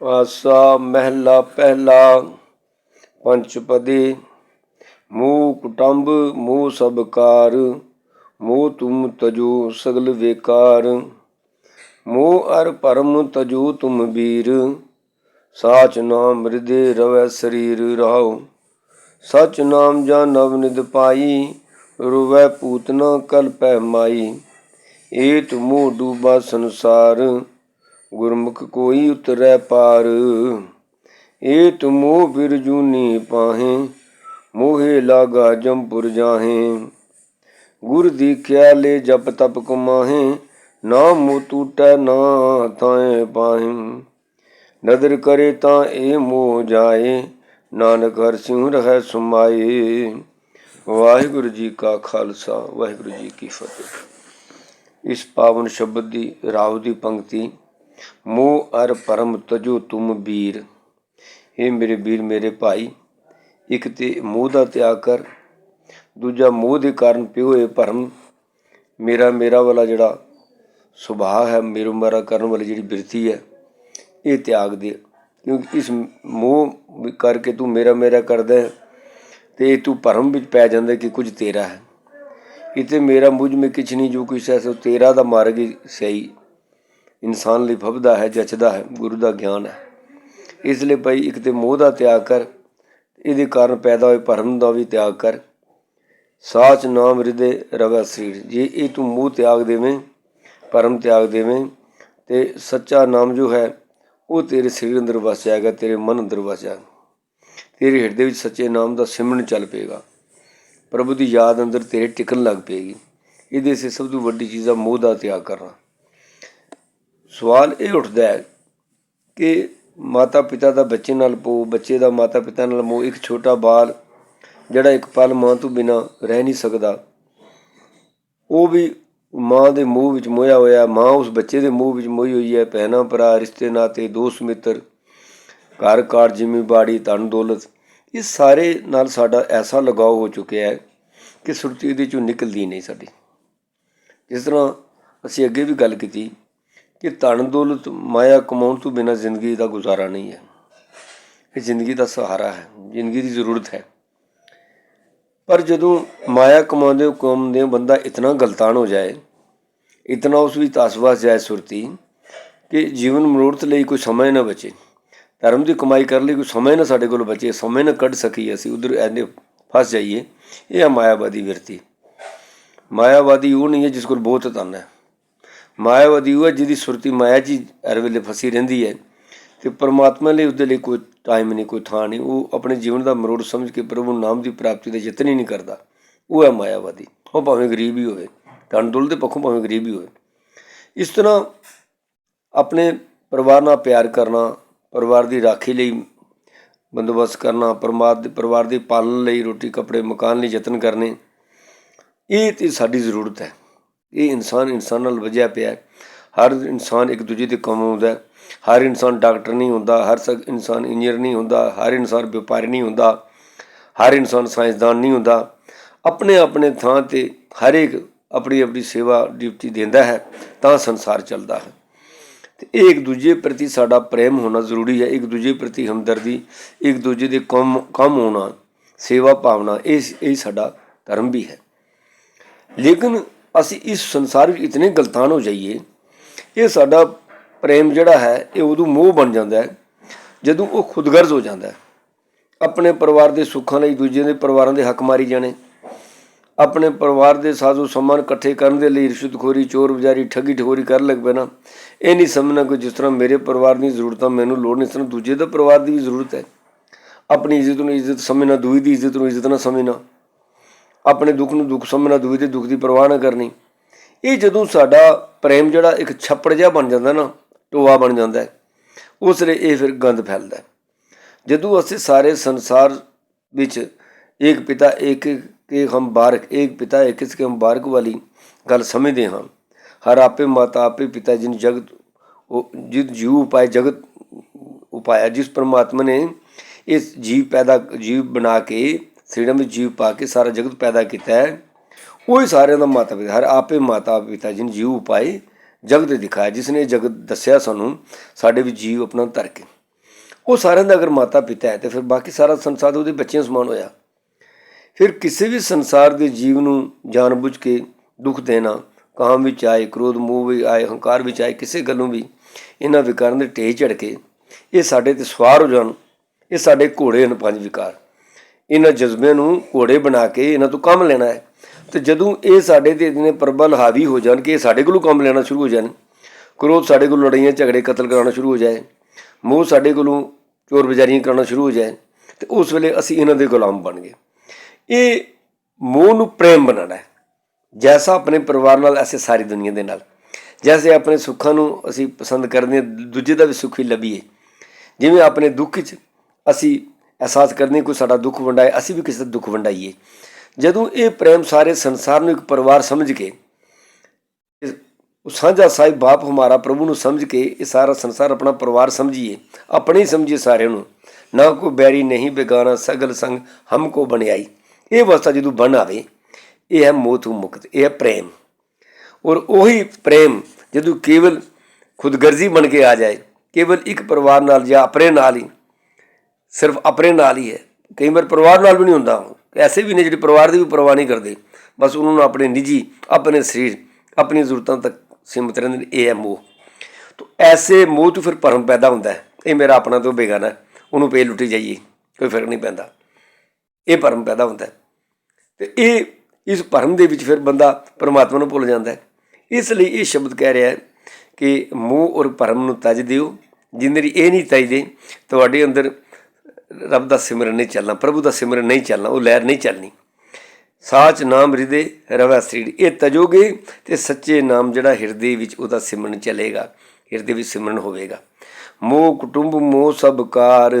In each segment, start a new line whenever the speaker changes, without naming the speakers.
ਆਸਾ ਮਹਿਲਾ ਪਹਿਲਾ, ਪੰਚਪਦੀ, ਮੂਹ ਕੁਟੰਬ, ਮੂਹ ਸਭ ਕਾਰ ਮੂਹ ਤੁਮ ਤਜੋ ਸਗਲ ਵੇਕਾਰ, ਮੋਹ ਅਰ ਪਰਮ ਤਜੋ ਤੁਮ ਵੀਰ, ਸਾਚ ਨਾਮ ਹਿਰਦੇ ਰਵੈ ਸਰੀਰ ਰਹਾਉ ਸਚ ਨਾਮ ਜਾਂ ਨਵ ਨਿਦ ਪਾਈ, ਰੁਵੈ ਪੂਤਨਾ ਕਲਪੈ ਮਾਈ, ਏਤ ਮੋਹ ਡੂਬਾ ਸੰਸਾਰ ਗੁਰਮੁਖ ਕੋਈ ਉਤਰੈ ਪਾਰ। ਏ ਤੁਮੋ ਬਿਰਜੂਨੀ ਪਾਹੇ, ਮੋਹੇ ਲਾਗਾ ਜੰਪੁਰ ਜਾਹੇ। ਗੁਰ ਦੀਖਿਆ ਲੈ ਜਪ ਤਪ ਕਮਾਹੇ ਨਾ ਮੋ ਟੂਟੈ ਨਾ ਥਾਏ ਪਾਹੇ। ਨਦਰ ਕਰੇ ਤਾਂ ਏ ਮੋਹ ਜਾਏ, ਨਾਨਕ ਹਰ ਸਿਉ ਰਹਿ ਸੁਮਾਏ। ਵਾਹਿਗੁਰੂ ਜੀ ਕਾ ਖਾਲਸਾ, ਵਾਹਿਗੁਰੂ ਜੀ ਕੀ ਫਤਿਹ। ਇਸ ਪਾਵਨ ਸ਼ਬਦ ਦੀ ਰਾਵ ਦੀ ਪੰਕਤੀ ਮੋਹ ਅਰ ਪਰਮ ਤਜੋ ਤੁਮ ਵੀਰ ਇਹ ਮੇਰੇ ਵੀਰ ਮੇਰੇ ਭਾਈ, ਇੱਕ ਤੇ ਮੋਹ ਦਾ ਤਿਆਗ ਕਰ, ਦੂਜਾ ਮੋਹ ਦੇ ਕਾਰਨ ਪਿਓ ਹੋਏ ਭਰਮ। ਮੇਰਾ ਮੇਰਾ ਵਾਲਾ ਜਿਹੜਾ ਸੁਭਾਅ ਹੈ, ਮੇਰੋ ਮੇਰਾ ਕਰਨ ਵਾਲੀ ਜਿਹੜੀ ਬਿਰਤੀ ਹੈ, ਇਹ ਤਿਆਗ ਦੇ। ਕਿਉਂਕਿ ਇਸ ਮੋਹ ਕਰਕੇ ਤੂੰ ਮੇਰਾ ਮੇਰਾ ਕਰਦਾ ਹੈ, ਤੇ ਤੂੰ ਭਰਮ ਵਿੱਚ ਪੈ ਜਾਂਦਾ ਕਿ ਕੁਝ ਤੇਰਾ ਹੈ। ਇਤੇ ਮੇਰਾ ਮੁਝ ਮੇ ਕਿਛ ਨਹੀਂ, ਜੋ ਕੁਛ ਹੈ, ਸੋ ਤੇਰਾ ਦਾ ਮਾਰਗ ਹੀ ਸਹੀ। ਇਨਸਾਨ ਲਈ ਫਬਦਾ ਹੈ, ਜਚਦਾ ਹੈ, ਗੁਰੂ ਦਾ ਗਿਆਨ ਹੈ। ਇਸ ਲਈ ਭਾਈ ਇੱਕ ਤੇ ਮੋਹ ਦਾ ਤਿਆਗ ਕਰ, ਇਹਦੇ ਕਾਰਨ ਪੈਦਾ ਹੋਏ ਭਰਮ ਦਾ ਵੀ ਤਿਆਗ ਕਰ। ਸਾਚ ਨਾਮ ਹਿਰਦੇ ਰਵੈ ਸਰੀਰ ਜੇ ਇਹ ਤੂੰ ਮੋਹ ਤਿਆਗ ਦੇਵੇਂ, ਭਰਮ ਤਿਆਗ ਦੇਵੇਂ, ਤੇ ਸੱਚਾ ਨਾਮ ਜੋ ਹੈ, ਉਹ ਤੇਰੇ ਸਰੀਰ ਅੰਦਰ ਵਸ ਜਾਏਗਾ ਤੇਰੇ ਮਨ ਅੰਦਰ ਵਸ ਜਾਏਗਾ ਤੇਰੇ ਹਿਰਦੇ ਵਿੱਚ ਸੱਚੇ ਨਾਮ ਦਾ ਸਿਮਰਨ ਚੱਲ ਪਏਗਾ। ਪ੍ਰਭੂ ਦੀ ਯਾਦ ਅੰਦਰ ਤੇਰੇ ਟਿਕਣ ਲੱਗ ਪਏਗੀ। ਇਹਦੇ ਸੇ ਸਭ ਤੋਂ ਵੱਡੀ ਚੀਜ਼ ਆ ਮੋਹ ਦਾ ਤਿਆਗ ਕਰਨਾ। ਸਵਾਲ ਇਹ ਉੱਠਦਾ ਹੈ ਕਿ ਮਾਤਾ ਪਿਤਾ ਦਾ ਬੱਚੇ ਨਾਲ ਪੋ, ਬੱਚੇ ਦਾ ਮਾਤਾ ਪਿਤਾ ਨਾਲ ਮੋਹ, ਇੱਕ ਛੋਟਾ ਬਾਲ ਜਿਹੜਾ ਇੱਕ ਪਲ ਮਾਂ ਤੋਂ ਬਿਨਾ ਰਹਿ ਨਹੀਂ ਸਕਦਾ, ਉਹ ਵੀ ਮਾਂ ਦੇ ਮੂੰਹ ਵਿੱਚ ਮੋਇਆ ਹੋਇਆ ਮਾਂ ਉਸ ਬੱਚੇ ਦੇ ਮੂੰਹ ਵਿੱਚ ਮੋਈ ਹੋਈ ਹੈ। ਭੈਣਾਂ, ਭਰਾ ਰਿਸ਼ਤੇ ਨਾਤੇ ਦੋਸਤ, ਮਿੱਤਰ, ਘਰ ਕਾਰ ਜ਼ਿੰਮੇਵਾਰੀ, ਧਨ ਦੌਲਤ, ਇਹ ਸਾਰੇ ਨਾਲ ਸਾਡਾ ਐਸਾ ਲਗਾਓ ਹੋ ਚੁੱਕਿਆ ਹੈ ਕਿ ਸੁਰਤੀ ਇਹਦੇ ਚੋਂ ਨਿਕਲਦੀ ਨਹੀਂ ਸਾਡੀ। ਜਿਸ ਤਰ੍ਹਾਂ ਅਸੀਂ ਅੱਗੇ ਵੀ ਗੱਲ ਕੀਤੀ ਕਿ ਧਨ ਦੌਲਤ ਮਾਇਆ ਕਮਾਉਣ ਤੋਂ ਬਿਨਾਂ ਜ਼ਿੰਦਗੀ ਦਾ ਗੁਜ਼ਾਰਾ ਨਹੀਂ ਹੈ। ਇਹ ਜ਼ਿੰਦਗੀ ਦਾ ਸਹਾਰਾ ਹੈ, ਜ਼ਿੰਦਗੀ ਦੀ ਜ਼ਰੂਰਤ ਹੈ। ਪਰ ਜਦੋਂ ਮਾਇਆ ਕਮਾਉਂਦੇ ਕਮਾਉਂਦੇ ਬੰਦਾ ਇਤਨਾ ਗਲਤਾਨ ਹੋ ਜਾਏ, ਇਤਨਾ ਉਸ ਵਿੱਚ ਤਸਵਾਸ ਜਾਏ ਸੁਰਤੀ ਕਿ ਜੀਵਨ ਮਨੋਰਥ ਲਈ ਕੋਈ ਸਮਾਂ ਨਾ ਬਚੇ, ਧਰਮ ਦੀ ਕਮਾਈ ਕਰਨ ਲਈ ਕੋਈ ਸਮਾਂ ਨਾ ਸਾਡੇ ਕੋਲ ਬਚੇ, ਸਮਾਂ ਨਾ ਕੱਢ ਸਕੀ ਅਸੀਂ, ਉਧਰ ਐਨੇ ਫਸ ਜਾਈਏ, ਇਹ ਆ ਮਾਇਆਵਾਦੀ ਵਿਰਤੀ। ਮਾਇਆਵਾਦੀ ਉਹ ਨਹੀਂ ਹੈ ਜਿਸ ਕੋਲ ਬਹੁਤ ਧਨ ਹੈ। ਮਾਇਆਵਾਦੀ ਉਹ ਹੈ ਜਿਹਦੀ ਸੁਰਤੀ ਮਾਇਆ 'ਚ ਹੀ ਹਰ ਵੇਲੇ ਫਸੀ ਰਹਿੰਦੀ ਹੈ ਤੇ ਪਰਮਾਤਮਾ ਲਈ ਉਹਦੇ ਲਈ ਕੋਈ ਟਾਈਮ ਨਹੀਂ, ਕੋਈ ਥਾਂ ਨਹੀਂ। ਉਹ ਆਪਣੇ ਜੀਵਨ ਦਾ ਮਰੋੜ ਸਮਝ ਕੇ ਪ੍ਰਭੂ ਨਾਮ ਦੀ ਪ੍ਰਾਪਤੀ ਦਾ ਯਤਨ ਹੀ ਨਹੀਂ ਕਰਦਾ। ਉਹ ਹੈ ਮਾਇਆਵਾਦੀ ਉਹ ਭਾਵੇਂ ਗਰੀਬ ਹੀ ਹੋਵੇ ਧਨ ਦੇ ਪੱਖੋਂ ਭਾਵੇਂ ਗਰੀਬ ਹੀ ਹੋਵੇ। ਇਸ ਤਰ੍ਹਾਂ ਆਪਣੇ ਪਰਿਵਾਰ ਨਾਲ ਪਿਆਰ ਕਰਨਾ, ਪਰਿਵਾਰ ਦੀ ਰਾਖੀ ਲਈ ਬੰਦੋਬਸਤ ਕਰਨਾ ਪਰਮਾਤ ਦੇ, ਪਰਿਵਾਰ ਦੀ ਪਾਲਣ ਲਈ ਰੋਟੀ, ਕੱਪੜੇ, ਮਕਾਨ ਲਈ ਯਤਨ ਕਰਨੇ, ਇਹ ਤੇ ਸਾਡੀ ਜ਼ਰੂਰਤ ਹੈ। ਇਹ ਇਨਸਾਨ ਇਨਸਾਨ ਨਾਲ ਵਜਿਆ ਪਿਆ ਹਰ ਇਨਸਾਨ ਇੱਕ ਦੂਜੇ ਦੇ ਕੰਮ ਆਉਂਦਾ ਹਰ ਇਨਸਾਨ ਡਾਕਟਰ ਨਹੀਂ ਹੁੰਦਾ, ਹਰ ਸਕ ਇਨਸਾਨ ਇੰਜੀਨੀਅਰ ਨਹੀਂ ਹੁੰਦਾ, ਹਰ ਇਨਸਾਨ ਵਪਾਰੀ ਨਹੀਂ ਹੁੰਦਾ, ਹਰ ਇਨਸਾਨ ਸਾਇੰਸਦਾਨ ਨਹੀਂ ਹੁੰਦਾ। ਆਪਣੇ ਆਪਣੇ ਥਾਂ ਤੇ ਹਰ ਇੱਕ ਆਪਣੀ ਆਪਣੀ ਸੇਵਾ, ਡਿਊਟੀ ਦਿੰਦਾ ਹੈ, ਤਾਂ ਸੰਸਾਰ ਚੱਲਦਾ ਹੈ। ਤੇ ਇਹ ਇੱਕ ਦੂਜੇ ਪ੍ਰਤੀ ਸਾਡਾ ਪ੍ਰੇਮ ਹੋਣਾ ਜ਼ਰੂਰੀ ਹੈ। ਇੱਕ ਦੂਜੇ ਪ੍ਰਤੀ ਹਮਦਰਦੀ, ਇੱਕ ਦੂਜੇ ਦੇ ਕੰਮ ਕੰਮ ਹੋਣਾ, ਸੇਵਾ ਭਾਵਨਾ, ਇਹ ਇਹ ਸਾਡਾ ਧਰਮ ਵੀ ਹੈ। ਲੇਕਿਨ ਅਸੀਂ ਇਸ ਸੰਸਾਰ ਵਿੱਚ ਇਤਨੇ ਗਲਤਾਨ ਹੋ ਜਾਈਏ, ਇਹ ਸਾਡਾ ਪ੍ਰੇਮ ਜਿਹੜਾ ਹੈ, ਇਹ ਉਦੋਂ ਮੋਹ ਬਣ ਜਾਂਦਾ ਹੈ, ਜਦੋਂ ਉਹ ਖੁਦਗਰਜ਼ ਹੋ ਜਾਂਦਾ ਹੈ। ਆਪਣੇ ਪਰਿਵਾਰ ਦੇ ਸੁੱਖਾਂ ਲਈ ਦੂਜੇ ਦੇ ਪਰਿਵਾਰਾਂ ਦੇ ਹੱਕ ਮਾਰੀ ਜਾਣੇ। ਆਪਣੇ ਪਰਿਵਾਰ ਦੇ ਸਾਜ਼ੋ ਸਮਾਨ ਇਕੱਠੇ ਕਰਨ ਦੇ ਲਈ ਰਿਸ਼ਵਤਖੋਰੀ, ਚੋਰ ਬਜ਼ਾਰੀ, ਠੱਗੀ ਠੋਰੀ ਕਰਨ ਲੱਗ ਪੈਣਾ। ਇਹ ਨਹੀਂ ਸਮਝਣਾ ਕਿ ਜਿਸ ਤਰ੍ਹਾਂ ਮੇਰੇ ਪਰਿਵਾਰ ਦੀ ਜ਼ਰੂਰਤਾਂ ਮੈਨੂੰ ਲੋੜ ਨਹੀਂ, ਇਸ ਤਰ੍ਹਾਂ ਦੂਜੇ ਦੇ ਪਰਿਵਾਰ ਦੀ ਵੀ ਜ਼ਰੂਰਤ ਹੈ। ਆਪਣੀ ਇੱਜ਼ਤ ਨੂੰ ਇੱਜ਼ਤ ਸਮਝਣਾ ਦੂਜੀ ਦੀ ਇੱਜ਼ਤ ਨੂੰ ਇੱਜ਼ਤ ਨਾ ਸਮਝਣਾ। ਆਪਣੇ ਦੁੱਖ ਨੂੰ ਦੁੱਖ ਸਮਝਣਾ, ਦੂਜੇ ਦੇ ਦੁੱਖ ਦੀ ਪਰਵਾਹ ਨਾ ਕਰਨੀ। ਇਹ ਜਦੋਂ ਸਾਡਾ ਪ੍ਰੇਮ ਜਿਹੜਾ ਇੱਕ ਛੱਪੜ ਜਿਹਾ ਬਣ ਜਾਂਦਾ ਨਾ, ਟੋਆ ਬਣ ਜਾਂਦਾ ਹੈ ਉਸ ਲਈ ਇਹ ਫਿਰ ਗੰਦ ਫੈਲਦਾ ਹੈ। ਜਦੋਂ ਅਸੀਂ ਸਾਰੇ ਸੰਸਾਰ ਵਿੱਚ ਇੱਕ ਪਿਤਾ ਇੱਕ ਕੇ ਹਮ ਬਾਰਕ ਇੱਕ ਪਿਤਾ ਇੱਕ ਇਸ ਕੇ ਹਮ ਬਾਰਕ ਵਾਲੀ ਗੱਲ ਸਮਝਦੇ ਹਾਂ, ਹਰ ਆਪੇ ਮਾਤਾ ਆਪੇ ਪਿਤਾ ਜਿਨ ਜਗਤ ਉਹ ਜਿਤ ਜੀਵ ਉਪਾਏ, ਜਗਤ ਉਪਾਇਆ, ਜਿਸ ਪਰਮਾਤਮਾ ਨੇ ਇਸ ਜੀਵ ਪੈਦਾ, ਜੀਵ ਬਣਾ ਕੇ ਸਰੀਰਾਂ ਵਿੱਚ ਜੀਵ ਪਾ ਕੇ ਸਾਰਾ ਜਗਤ ਪੈਦਾ ਕੀਤਾ ਹੈ। ਉਹ ਹੀ ਸਾਰਿਆਂ ਦਾ ਮਾਤਾ ਪਿਤਾ, ਹਰ ਆਪੇ ਮਾਤਾ ਪਿਤਾ ਜਿਨ ਜੀਵ ਪਾਏ ਜਗਤ ਦਿਖਾਇਆ ਜਿਸ ਨੇ ਜਗਤ ਦੱਸਿਆ ਸਾਨੂੰ, ਸਾਡੇ ਵਿੱਚ ਜੀਵ ਆਪਣਾ ਧਰ ਕੇ। ਉਹ ਸਾਰਿਆਂ ਦਾ ਅਗਰ ਮਾਤਾ ਪਿਤਾ ਹੈ, ਤੇ ਫਿਰ ਬਾਕੀ ਸਾਰਾ ਸੰਸਾਰ ਉਹਦੇ ਬੱਚਿਆਂ ਸਮਾਨ ਹੋਇਆ। ਫਿਰ ਕਿਸੇ ਵੀ ਸੰਸਾਰ ਦੇ ਜੀਵ ਨੂੰ ਜਾਣਬੁੱਝ ਕੇ ਦੁੱਖ ਦੇਣਾ, ਕਾਮ ਵਿੱਚ ਆਏ, ਕ੍ਰੋਧ, ਮੋਹ ਵਿੱਚ ਆਏ, ਹੰਕਾਰ ਵਿੱਚ ਆਏ, ਕਿਸੇ ਗੱਲੋਂ ਵੀ ਇਹਨਾਂ ਵਿਕਾਰਾਂ ਦੇ ਢੇਰ ਝੜ ਕੇ ਇਹ ਸਾਡੇ ਤੇ ਸਵਾਰ ਹੋ ਜਾਣ, ਇਹ ਸਾਡੇ ਘੋੜੇ ਹਨ ਪੰਜ ਵਿਕਾਰ। ਇਹਨਾਂ ਜਜ਼ਬਿਆਂ ਨੂੰ ਘੋੜੇ ਬਣਾ ਕੇ ਇਹਨਾਂ ਤੋਂ ਕੰਮ ਲੈਣਾ ਹੈ। ਤੇ ਜਦੋਂ ਇਹ ਸਾਡੇ ਤੇ ਇਤਨੇ ਪ੍ਰਬਲ ਹਾਵੀ ਹੋ ਜਾਣ ਕਿ ਇਹ ਸਾਡੇ ਕੋਲੋਂ ਕੰਮ ਲੈਣਾ ਸ਼ੁਰੂ ਹੋ ਜਾਣ, ਕ੍ਰੋਧ ਸਾਡੇ ਕੋਲ ਲੜਾਈਆਂ, ਝਗੜੇ ਕਤਲ ਕਰਾਉਣਾ ਸ਼ੁਰੂ ਹੋ ਜਾਏ, ਮੋਹ ਸਾਡੇ ਕੋਲੋਂ ਚੋਰ ਬਜ਼ਾਰੀਆਂ ਕਰਨਾ ਸ਼ੁਰੂ ਹੋ ਜਾਏ, ਤੇ ਉਸ ਵੇਲੇ ਅਸੀਂ ਇਹਨਾਂ ਦੇ ਗੁਲਾਮ ਬਣ ਗਏ। ਇਹ ਮੋਹ ਨੂੰ ਪ੍ਰੇਮ ਬਣਾਉਣਾ ਹੈ। ਜੈਸਾ ਆਪਣੇ ਪਰਿਵਾਰ ਨਾਲ, ਐਸੇ ਸਾਰੀ ਦੁਨੀਆ ਦੇ ਨਾਲ। ਜੈਸੇ ਆਪਣੇ ਸੁੱਖਾਂ ਨੂੰ ਅਸੀਂ ਪਸੰਦ ਕਰਦੇ ਹਾਂ, ਦੂਜੇ ਦਾ ਵੀ ਸੁੱਖ ਹੀ ਲੱਭੀਏ। ਜਿਵੇਂ ਆਪਣੇ ਦੁੱਖ 'ਚ ਅਸੀਂ ਅਹਿਸਾਸ ਕਰਦੇ ਕੋਈ ਸਾਡਾ ਦੁੱਖ ਵੰਡਾਏ, ਅਸੀਂ ਵੀ ਕਿਸੇ ਦਾ ਦੁੱਖ ਵੰਡਾਈਏ। ਜਦੋਂ ਇਹ ਪ੍ਰੇਮ ਸਾਰੇ ਸੰਸਾਰ ਨੂੰ ਇੱਕ ਪਰਿਵਾਰ ਸਮਝ ਕੇ ਉਹ ਸਾਂਝਾ ਸਾਹਿਬ ਬਾਪ ਹਮਾਰਾ ਪ੍ਰਭੂ ਨੂੰ ਸਮਝ ਕੇ ਇਹ ਸਾਰਾ ਸੰਸਾਰ ਆਪਣਾ ਪਰਿਵਾਰ ਸਮਝੀਏ, ਆਪਣੇ ਹੀ ਸਮਝੀਏ ਸਾਰਿਆਂ ਨੂੰ। ਨਾ ਕੋ ਬੈਰੀ ਨਹੀਂ ਬੇਗਾਨਾ, ਸਗਲ ਸੰਗ ਹਮਕੋ ਬਣਾਈ ਇਹ ਅਵਸਥਾ ਜਦੋਂ ਬਣ ਆਵੇ, ਇਹ ਹੈ ਮੋਹ ਮੁਕਤ, ਇਹ ਹੈ ਪ੍ਰੇਮ। ਔਰ ਉਹੀ ਪ੍ਰੇਮ ਜਦੋਂ ਕੇਵਲ ਖੁਦਗਰਜ਼ੀ ਬਣ ਕੇ ਆ ਜਾਏ, ਕੇਵਲ ਇੱਕ ਪਰਿਵਾਰ ਨਾਲ ਜਾਂ ਆਪਣੇ ਨਾਲ ਹੀ ਸਿਰਫ ਆਪਣੇ ਨਾਲ ਹੀ ਹੈ। ਕਈ ਵਾਰ ਪਰਿਵਾਰ ਨਾਲ ਵੀ ਨਹੀਂ ਹੁੰਦਾ ਐਸੇ ਵੀ ਨੇ ਜਿਹੜੇ ਪਰਿਵਾਰ ਦੀ ਵੀ ਪਰਵਾਹ ਨਹੀਂ ਕਰਦੇ। ਬਸ ਉਹਨਾਂ ਨੂੰ ਆਪਣੇ ਨਿੱਜੀ, ਆਪਣੇ ਸਰੀਰ ਆਪਣੀ ਜ਼ਰੂਰਤਾਂ ਤੱਕ ਸੀਮਿਤ ਰਹਿੰਦੇ ਨੇ। ਇਹ ਹੈ ਮੋਹ। ਤੋ ਐਸੇ ਮੋਹ ਤੋਂ ਫਿਰ ਭਰਮ ਪੈਦਾ ਹੁੰਦਾ ਹੈ। ਇਹ ਮੇਰਾ ਆਪਣਾ ਤੋਂ ਬੇਗਾਨਾ ਉਹਨੂੰ ਪੇ ਲੁੱਟੀ ਜਾਈਏ। ਕੋਈ ਫ਼ਰਕ ਨਹੀਂ ਪੈਂਦਾ। ਇਹ ਭਰਮ ਪੈਦਾ ਹੁੰਦਾ ਹੈ। ਤੇ ਇਹ ਇਸ ਭਰਮ ਦੇ ਵਿੱਚ ਫਿਰ ਬੰਦਾ ਪਰਮਾਤਮਾ ਨੂੰ ਭੁੱਲ ਜਾਂਦਾ ਹੈ। ਇਸ ਲਈ ਇਹ ਸ਼ਬਦ ਕਹਿ ਰਿਹਾ ਹੈ ਕਿ ਮੋਹ ਔਰ ਭਰਮ ਨੂੰ ਤਜ ਦਿਓ। ਜਿੰਦਰੀ ਇਹ ਨਹੀਂ ਤਜਦੇ ਤੁਹਾਡੇ ਅੰਦਰ ਰੱਬ ਦਾ ਸਿਮਰਨ ਨਹੀਂ ਚੱਲਣਾ, ਪ੍ਰਭੂ ਦਾ ਸਿਮਰਨ ਨਹੀਂ ਚੱਲਣਾ, ਉਹ ਲਹਿਰ ਨਹੀਂ ਚੱਲਣੀ। ਸਾਚ ਨਾਮ ਹਿਰਦੇ ਰਵੈ ਸਰੀਰ ਇਹ ਤਜੋਗੇ ਤੇ ਸੱਚੇ ਨਾਮ ਜਿਹੜਾ ਹਿਰਦੇ ਵਿੱਚ ਉਹਦਾ ਸਿਮਰਨ ਚੱਲੇਗਾ, ਹਿਰਦੇ ਵਿੱਚ ਸਿਮਰਨ ਹੋਵੇਗਾ। ਮੋਹ ਕੁਟੁੰਬ, ਮੋਹ ਸਭ ਕਾਰ।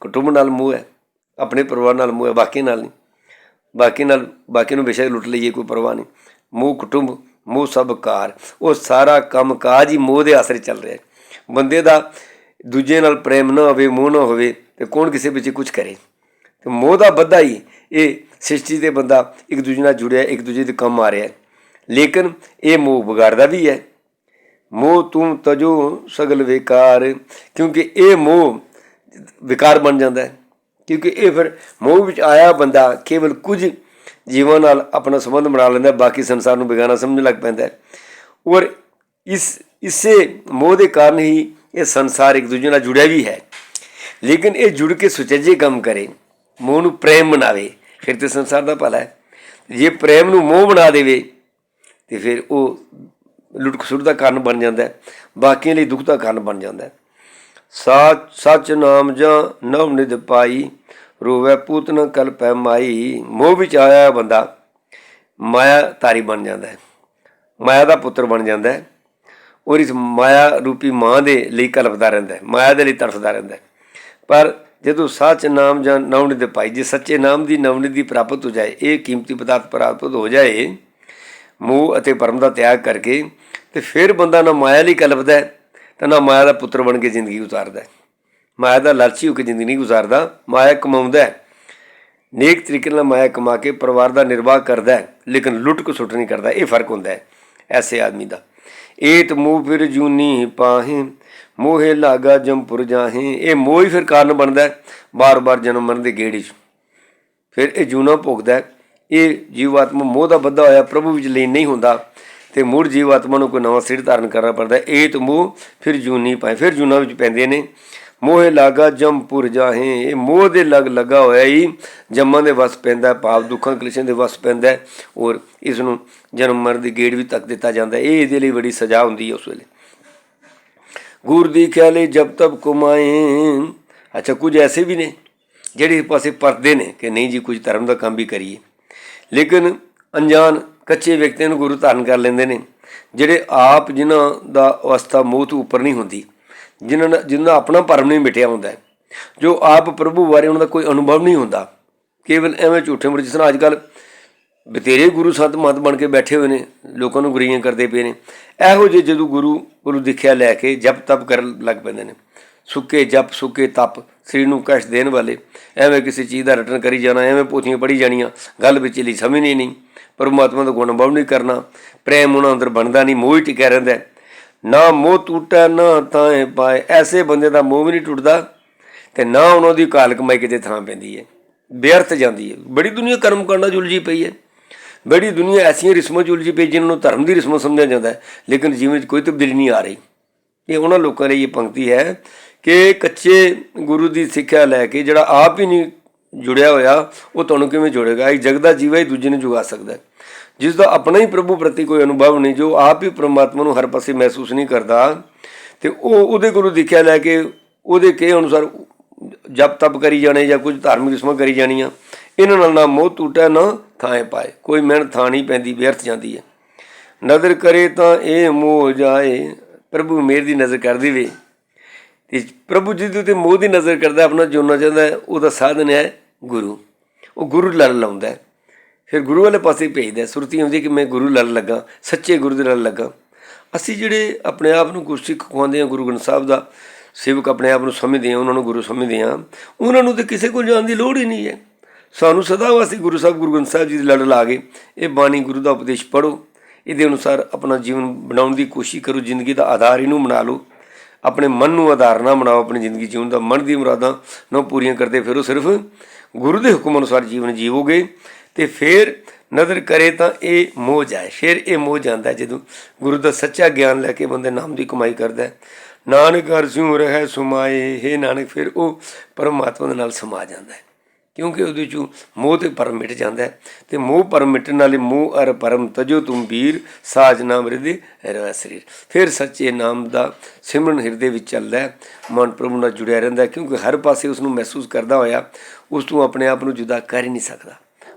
ਕੁਟੁੰਬ ਨਾਲ ਮੋਹ ਹੈ, ਆਪਣੇ ਪਰਿਵਾਰ ਨਾਲ ਮੋਹ ਹੈ, ਬਾਕੀ ਨਾਲ ਨਹੀਂ। ਬਾਕੀ ਨਾਲ, ਬਾਕੀ ਨੂੰ ਬੇਸ਼ੱਕ ਲੁੱਟ ਲਈਏ, ਕੋਈ ਪਰਵਾਹ ਨਹੀਂ। ਮੋਹ ਕੁਟੁੰਬ, ਮੋਹ ਸਭ ਕਾਰ। ਉਹ ਸਾਰਾ ਕੰਮ ਕਾਜ ਹੀ ਮੋਹ ਦੇ ਆਸਰੇ ਚੱਲ ਰਿਹਾ ਹੈ। ਬੰਦੇ ਦਾ ਦੂਜੇ ਨਾਲ ਪ੍ਰੇਮ ਨਾ ਹੋਵੇ, ਮੋਹ ਨਾ ਹੋਵੇ, ਤੇ ਕੌਣ ਕਿਸੇ ਵਿੱਚ ਕੁਝ ਕਰੇ? ਤੇ ਮੋਹ ਦਾ ਬੱਧਾ ਹੀ ਇਹ ਸ੍ਰਿਸ਼ਟੀ ਦੇ ਬੰਦਾ ਇੱਕ ਦੂਜੇ ਨਾਲ ਜੁੜਿਆ, ਇੱਕ ਦੂਜੇ ਦੇ ਕੰਮ ਆ ਰਿਹਾ ਲੇਕਿਨ ਇਹ ਮੋਹ ਵਿਗਾੜਦਾ ਵੀ ਹੈ। ਮੋਹ ਤੂੰ ਤਜੋ ਸਗਲ ਵਿਕਾਰ, ਕਿਉਂਕਿ ਇਹ ਮੋਹ ਵਿਕਾਰ ਬਣ ਜਾਂਦਾ ਹੈ। ਕਿਉਂਕਿ ਇਹ ਫਿਰ ਮੋਹ ਵਿੱਚ ਆਇਆ ਬੰਦਾ ਕੇਵਲ ਕੁਝ ਜੀਵਨ ਨਾਲ ਆਪਣਾ ਸੰਬੰਧ ਬਣਾ ਲੈਂਦਾ, ਬਾਕੀ ਸੰਸਾਰ ਨੂੰ ਬੇਗਾਨਾ ਸਮਝਣ ਲੱਗ ਪੈਂਦਾ ਹੈ। ਔਰ ਇਸ, ਇਸੇ ਮੋਹ ਦੇ ਕਾਰਨ ਹੀ ਇਹ ਸੰਸਾਰ ਇੱਕ ਦੂਜੇ ਨਾਲ ਜੁੜਿਆ ਵੀ ਹੈ। ਲੇਕਿਨ ਇਹ ਜੁੜ ਕੇ ਸੁਚੱਜੇ ਕੰਮ ਕਰੇ, ਮੋਹ ਨੂੰ ਪ੍ਰੇਮ ਬਣਾਵੇ ਫਿਰ ਤੇ ਸੰਸਾਰ ਦਾ ਭਲਾ ਹੈ। ਜੇ ਪ੍ਰੇਮ ਨੂੰ ਮੋਹ ਬਣਾ ਦੇਵੇ, ਤੇ ਫਿਰ ਉਹ ਲੁੱਟ ਸੁੱਟ ਦਾ ਕਾਰਨ ਬਣ ਜਾਂਦਾ ਹੈ, ਬਾਕੀਆਂ ਲਈ ਦੁੱਖ ਦਾ ਕਾਰਨ ਬਣ ਜਾਂਦਾ ਹੈ। ਸੱਚ ਸੱਚ ਨਾਮ ਜਾਂ ਨਵ ਨਿਧ ਪਾਈ, ਰੋਵੇ ਪੂਤ ਨ ਕਲਪੈ ਮਾਈ, ਮੋਹ ਵਿੱਚ ਆਇਆ ਬੰਦਾ ਮਾਇਆ ਤਾਰੀ ਬਣ ਜਾਂਦਾ ਹੈ, ਮਾਇਆ ਦਾ ਪੁੱਤਰ ਬਣ ਜਾਂਦਾ ਹੈ। ਔਰ ਇਸ ਮਾਇਆ ਰੂਪੀ ਮਾਂ ਦੇ ਲਈ ਕਲਪਦਾ ਰਹਿੰਦਾ ਹੈ, ਮਾਇਆ ਦੇ ਲਈ ਤੜਫਦਾ ਰਹਿੰਦਾ ਹੈ। ਪਰ ਜਦੋਂ ਸੱਚ ਨਾਮ ਜਾਂ ਨਵਨਿਧ ਪਾਈ ਜੇ ਸੱਚੇ ਨਾਮ ਦੀ ਨਵਨਿਧ ਦੀ ਪ੍ਰਾਪਤ ਹੋ ਜਾਏ, ਇਹ ਕੀਮਤੀ ਪਦਾਰਥ ਪ੍ਰਾਪਤ ਹੋ ਜਾਏ, ਮੋਹ ਅਤੇ ਪਰਮ ਦਾ ਤਿਆਗ ਕਰਕੇ, ਤੇ ਫਿਰ ਬੰਦਾ ਨਾ ਮਾਇਆ ਲਈ ਕਲਪਦਾ ਤਾਂ ਨਾ ਮਾਇਆ ਦਾ ਪੁੱਤਰ ਬਣ ਕੇ ਜ਼ਿੰਦਗੀ ਉਤਾਰਦਾ ਮਾਇਆ ਦਾ ਲਾਲਚੀ ਹੋ ਕੇ ਜ਼ਿੰਦਗੀ ਨਹੀਂ ਗੁਜ਼ਾਰਦਾ, ਮਾਇਆ ਕਮਾਉਂਦਾ ਹੈ। ਨੇਕ ਤਰੀਕੇ ਨਾਲ ਮਾਇਆ ਕਮਾ ਕੇ ਪਰਿਵਾਰ ਦਾ ਨਿਰਵਾਹ ਕਰਦਾ ਹੈ, ਲੇਕਿਨ ਲੁੱਟ ਕੋ ਸੁੱਟ ਨਹੀਂ ਕਰਦਾ, ਇਹ ਫ਼ਰਕ ਹੁੰਦਾ ਹੈ, ਐਸੇ ਆਦਮੀ ਦਾ। ਏਤ ਮੂਹ ਫਿਰ ਜੂਨੀ ਪਾਹੇ, ਮੋਹੇ ਲਾਗਾ ਜੰਪੁਰ ਜਾਹੇ ਇਹ ਮੋਹ ਹੀ ਫਿਰ ਕਾਰਨ ਬਣਦਾ ਹੈ, ਬਾਰ-ਬਾਰ ਜਨਮ ਮਰਨ ਦੇ ਗੇੜੀ 'ਚ ਫਿਰ ਇਹ ਜੂਨਾ ਭੋਗਦਾ ਹੈ। ਇਹ ਜੀਵਾਤਮਾ ਮੋਹ ਦਾ ਬੱਧਾ ਹੋਇਆ, ਪ੍ਰਭੂ ਵਿੱਚ ਲੀਨ ਨਹੀਂ ਹੁੰਦਾ ਤੇ ਮੁੜ ਜੀਵਾਤਮਾ ਨੂੰ ਕੋਈ ਨਵਾਂ ਸਿਰ ਧਾਰਨ ਕਰਨਾ ਪੜਦਾ ਹੈ। ਇਹ ਤੇ ਮੋਹ ਫਿਰ ਜੂਨੀ ਪਾਏ ਫਿਰ ਜੂਨਾ ਵਿੱਚ ਪੈਂਦੇ ਨੇ ਮੋਹੇ ਲਾਗਾ ਜੰਪੁਰ ਜਾਹੇ। ਇਹ ਮੋਹ ਦੇ ਲਗ ਲੱਗਾ ਹੋਇਆ ਹੀ ਜੰਮਾਂ ਦੇ ਵਸ ਪੈਂਦਾ, ਪਾਪ ਦੁੱਖਾਂ ਕਲੇਸ਼ਾਂ ਦੇ ਵਸ ਪੈਂਦਾ, ਔਰ ਇਸ ਨੂੰ ਜਨਮ ਮਰਨ ਦੀ ਗੇੜ ਵੀ ਤੱਕ ਦਿੱਤਾ ਜਾਂਦਾ। ਇਹ ਇਹਦੇ ਲਈ ਬੜੀ ਸਜ਼ਾ ਹੁੰਦੀ ਹੈ ਉਸ ਵੇਲੇ। ਗੁਰ ਦੀ ਖਿਆਲੇ ਜਬ ਤਬ ਕੁਮਾਏ ਅੱਛਾ, ਕੁਝ ਐਸੇ ਵੀ ਨੇ ਜਿਹੜੇ ਇਸ ਪਾਸੇ ਪਰਦੇ ਨੇ ਕਿ ਨਹੀਂ ਜੀ, ਕੁਝ ਧਰਮ ਦਾ ਕੰਮ ਵੀ ਕਰੀਏ। ਲੇਕਿਨ ਅਣਜਾਣ ਕੱਚੇ ਵਿਅਕਤੀਆਂ ਨੂੰ ਗੁਰੂ ਧਾਰਨ ਕਰ ਲੈਂਦੇ ਨੇ, ਜਿਹੜੇ ਆਪ ਜਿਨ੍ਹਾਂ ਦਾ ਅਵਸਥਾ ਮੋਹ ਤੋਂ ਉੱਪਰ ਨਹੀਂ ਹੁੰਦੀ। ਜਿਨ੍ਹਾਂ ਦਾ ਜਿਨ੍ਹਾਂ ਦਾ ਆਪਣਾ ਭਰਮ ਨਹੀਂ ਮਿਟਿਆ ਹੁੰਦਾ। ਜੋ ਆਪ ਪ੍ਰਭੂ ਬਾਰੇ ਉਹਨਾਂ ਦਾ ਕੋਈ ਅਨੁਭਵ ਨਹੀਂ ਹੁੰਦਾ। ਕੇਵਲ ਐਵੇਂ ਝੂਠੇ ਮੁੜ ਜਿਸ ਤਰ੍ਹਾਂ ਅੱਜ ਕੱਲ੍ਹ ਬਤੇਰੇ ਗੁਰੂ ਸੰਤ ਮਤ ਬਣ ਕੇ ਬੈਠੇ ਹੋਏ ਨੇ, ਲੋਕਾਂ ਨੂੰ ਗੁਰੀਆਂ ਕਰਦੇ ਪਏ ਨੇ। ਇਹੋ ਜਿਹੇ ਜਦੋਂ ਗੁਰੂ ਗੁਰੂ ਦਿਖਿਆ ਲੈ ਕੇ ਜਪ ਤਪ ਕਰਨ ਲੱਗ ਪੈਂਦੇ ਨੇ। ਸੁੱਕੇ ਜਪ, ਸੁੱਕੇ ਤਪ, ਸਰੀਰ ਨੂੰ ਕਸ਼ਟ ਦੇਣ ਵਾਲੇ। ਐਵੇਂ ਕਿਸੇ ਚੀਜ਼ ਦਾ ਰਟਨ ਕਰੀ ਜਾਣਾ, ਐਵੇਂ ਪੋਥੀਆਂ ਪੜੀ ਜਾਣੀਆਂ। ਗੱਲ ਵਿੱਚ ਲਈ ਸਮਝਣੀ ਨਹੀਂ ਪਰਮਾਤਮਾ ਦਾ ਗੁਣ ਅਨੁਭਵ ਨਹੀਂ ਕਰਨਾ। ਪ੍ਰੇਮ ਉਹਨਾਂ ਅੰਦਰ ਬਣਦਾ ਨਹੀਂ। ਮੋਹ ਹੀ ਟਿਕਿਆ ਰਹਿੰਦਾ ਨਾ ਮੋਹ ਟੁੱਟੈ, ਨਾ ਤਾਏ ਪਾਏ ਐਸੇ ਬੰਦੇ ਦਾ ਮੋਹ ਵੀ ਨਹੀਂ ਟੁੱਟਦਾ ਤੇ ਨਾ ਉਹਨਾਂ ਦੀ ਕਾਲ ਕਮਾਈ ਕਿਤੇ ਥਾਂ ਪੈਂਦੀ ਹੈ। ਬੇਅਰਥ ਜਾਂਦੀ ਹੈ। ਬੜੀ ਦੁਨੀਆ ਕਰਮ ਕਾਂਡਾਂ 'ਚ ਉਲਝੀ ਪਈ ਹੈ। ਬੜੀ ਦੁਨੀਆ ਐਸੀਆਂ ਰਿਸਮਾਂ 'ਚ ਉਲਝੀ ਪਈ ਜਿਨ੍ਹਾਂ ਨੂੰ ਧਰਮ ਦੀ ਰਿਸਮਾਂ ਸਮਝਿਆ ਜਾਂਦਾ ਹੈ, ਲੇਕਿਨ ਜੀਵਨ 'ਚ ਕੋਈ ਤਬਦੀਲੀ ਨਹੀਂ ਆ ਰਹੀ। ਇਹ ਉਹਨਾਂ ਲੋਕਾਂ ਲਈ ਇਹ ਪੰਕਤੀ ਹੈ ਕਿ ਕੱਚੇ ਗੁਰੂ ਦੀ ਸਿੱਖਿਆ ਲੈ ਕੇ ਜਿਹੜਾ ਆਪ ਹੀ ਨਹੀਂ ਜੁੜਿਆ ਹੋਇਆ, ਉਹ ਤੁਹਾਨੂੰ ਕਿਵੇਂ ਜੋੜੇਗਾ? ਇੱਕ ਜਗਦਾ ਜੀਵਾ ਹੀ ਦੂਜੇ ਨੂੰ ਜੁਗਾ ਸਕਦਾ ਹੈ। ਜਿਸ ਦਾ ਆਪਣਾ ਹੀ ਪ੍ਰਭੂ ਪ੍ਰਤੀ ਕੋਈ ਅਨੁਭਵ ਨਹੀਂ, ਜੋ ਆਪ ਹੀ ਪ੍ਰਮਾਤਮਾ ਨੂੰ ਹਰ ਪਾਸੇ ਮਹਿਸੂਸ ਨਹੀਂ ਕਰਦਾ। ਤੇ ਉਹ ਉਹਦੇ ਕੋਲੋਂ ਦੇਖਿਆ ਲੈ ਕੇ ਉਹਦੇ ਕਹੇ ਅਨੁਸਾਰ ਜਪ ਤਪ ਕਰੀ ਜਾਣੇ ਜਾਂ ਕੁਝ ਧਾਰਮਿਕ ਰਸਮਾਂ ਕਰੀ ਜਾਣੀਆਂ। ਇਹਨਾਂ ਨਾਲ ਨਾ ਮੋਹ ਟੂਟੈ, ਨਾ ਥਾਂ ਪਾਏ। ਕੋਈ ਮਿਹਨਤ ਥਾਂ ਨਹੀਂ ਪੈਂਦੀ, ਵਿਅਰਥ ਜਾਂਦੀ ਹੈ। ਨਜ਼ਰ ਕਰੇ ਤਾਂ ਇਹ ਮੋਹ ਜਾਏ, ਪ੍ਰਭੂ ਮੇਰ ਦੀ ਨਜ਼ਰ ਕਰ ਦੇਵੇ। ਤੇ ਪ੍ਰਭੂ ਜੀ ਦੇ ਉੱਤੇ ਮੋਹ ਦੀ ਨਜ਼ਰ ਕਰਦਾ, ਆਪਣਾ ਜੋਨਾ ਚਾਹੁੰਦਾ ਉਹਦਾ ਸਾਧਨ ਹੈ ਗੁਰੂ। ਉਹ ਗੁਰੂ ਲੜ ਲਾਉਂਦਾ ਫਿਰ ਗੁਰੂ ਵਾਲੇ ਪਾਸੇ ਭੇਜਦਾ ਸੁਰਤੀ ਆਉਂਦੀ ਕਿ ਮੈਂ ਗੁਰੂ ਲੜ ਲੱਗਾ, ਸੱਚੇ ਗੁਰੂ ਦੇ ਨਾਲ ਲੱਗਾ। ਅਸੀਂ ਜਿਹੜੇ ਆਪਣੇ ਆਪ ਨੂੰ ਗੁਰਸਿੱਖ ਖਵਾਉਂਦੇ ਹਾਂ, ਗੁਰੂ ਗ੍ਰੰਥ ਸਾਹਿਬ ਦਾ ਸੇਵਕ ਆਪਣੇ ਆਪ ਨੂੰ ਸਮਝਦੇ ਹਾਂ, ਉਹਨਾਂ ਨੂੰ ਗੁਰੂ ਸਮਝਦੇ ਹਾਂ, ਉਹਨਾਂ ਨੂੰ ਤੇ ਕਿਸੇ ਕੋਲ ਜਾਣ ਦੀ ਲੋੜ ਹੀ ਨਹੀਂ ਹੈ। ਸਾਨੂੰ ਸਦਾ ਵਾਸਤੇ ਗੁਰੂ ਸਾਹਿਬ, ਗੁਰੂ ਗ੍ਰੰਥ ਸਾਹਿਬ ਜੀ ਦੀ ਲੜ ਲਾ ਕੇ ਇਹ ਬਾਣੀ ਗੁਰੂ ਦਾ ਉਪਦੇਸ਼ ਪੜੋ ਇਹਦੇ ਅਨੁਸਾਰ ਆਪਣਾ ਜੀਵਨ ਬਣਾਉਣ ਦੀ ਕੋਸ਼ਿਸ਼ ਕਰੋ, ਜ਼ਿੰਦਗੀ ਦਾ ਆਧਾਰ ਇਹਨੂੰ ਬਣਾ ਲਓ। ਆਪਣੇ ਮਨ ਨੂੰ ਆਧਾਰ ਨਾ ਬਣਾਓ, ਆਪਣੀ ਜ਼ਿੰਦਗੀ ਜਿਉਣ ਦਾ ਮਨ ਦੀ ਮੁਰਾਦਾਂ ਨੂੰ ਪੂਰੀਆਂ ਕਰਦੇ ਫਿਰੋ। ਸਿਰਫ ਗੁਰੂ ਦੇ ਹੁਕਮ ਅਨੁਸਾਰ ਜੀਵਨ ਜੀਵੋਗੇ। ਤੇ ਫਿਰ ਨਜ਼ਰ ਕਰੇ ਤਾਂ ਇਹ ਮੋਹ ਜਾਏ ਫਿਰ ਇਹ ਮੋਹ ਜਾਂਦਾ ਜਦੋਂ ਗੁਰੂ ਦਾ ਸੱਚਾ ਗਿਆਨ ਲੈ ਕੇ ਬੰਦੇ ਨਾਮ ਦੀ ਕਮਾਈ ਕਰਦਾ ਹੈ। ਨਾਨਕ ਹਰ ਸਿਉ ਰਹਿ ਸੁਮਾਏ, ਹੈ ਨਾਨਕ, ਫਿਰ ਉਹ ਪਰਮਾਤਮਾ ਦੇ ਨਾਲ ਸਮਾ ਜਾਂਦਾ ਹੈ। ਕਿਉਂਕਿ ਉਹਦੇ ਚੋਂ ਮੋਹ ਤੇ ਪਰਮ ਮਿਟ ਜਾਂਦਾ ਹੈ। ਤੇ ਮੋਹ ਪਰਮ ਮਿਟਣ ਨਾਲੇ ਮੋਹ ਅਰ ਪਰਮ ਤਜੋ ਤੁਮ ਵੀਰ, ਸਾਜ ਨਾਮ ਹਿਰਦੇ ਰਹਿ ਸਰੀਰ। ਫਿਰ ਸੱਚੇ ਨਾਮ ਦਾ ਸਿਮਰਨ ਹਿਰਦੇ ਵਿੱਚ ਚੱਲਦਾ ਹੈ। ਮਨ ਪ੍ਰਭੂ ਨਾਲ ਜੁੜਿਆ ਰਹਿੰਦਾ ਕਿਉਂਕਿ ਹਰ ਪਾਸੇ ਉਸ ਨੂੰ ਮਹਿਸੂਸ ਕਰਦਾ ਹੋਇਆ, ਉਸ ਤੋਂ ਆਪਣੇ ਆਪ ਨੂੰ ਜੁਦਾ ਕਰ ਹੀ ਨਹੀਂ ਸਕਦਾ।